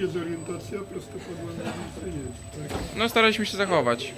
jest orientacja, prostopadła mównica jest. Tak? No staraliśmy się zachować.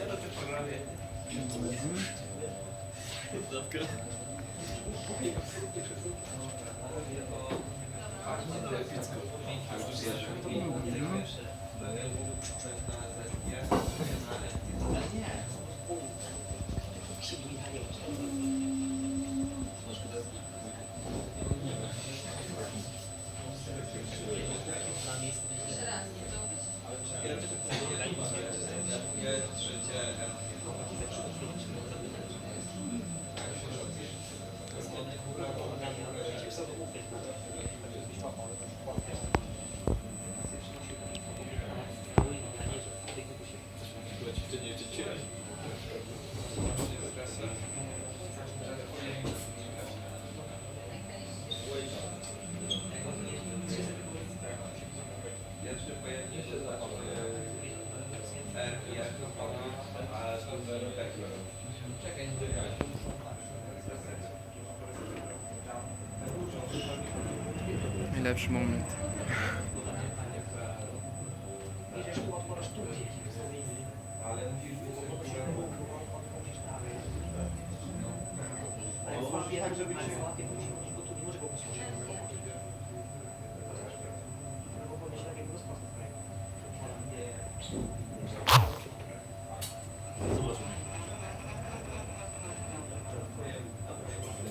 drugie, trzecie, chętnie. Chłopaki zawsze powinniśmy zapytać. Tak się robi. Zgodnie w ogóle pomagania życie w sobie mówię. Jeszcze pojawnie się zaczyna. I lepszy moment. tak, żeby się... Bo nie może go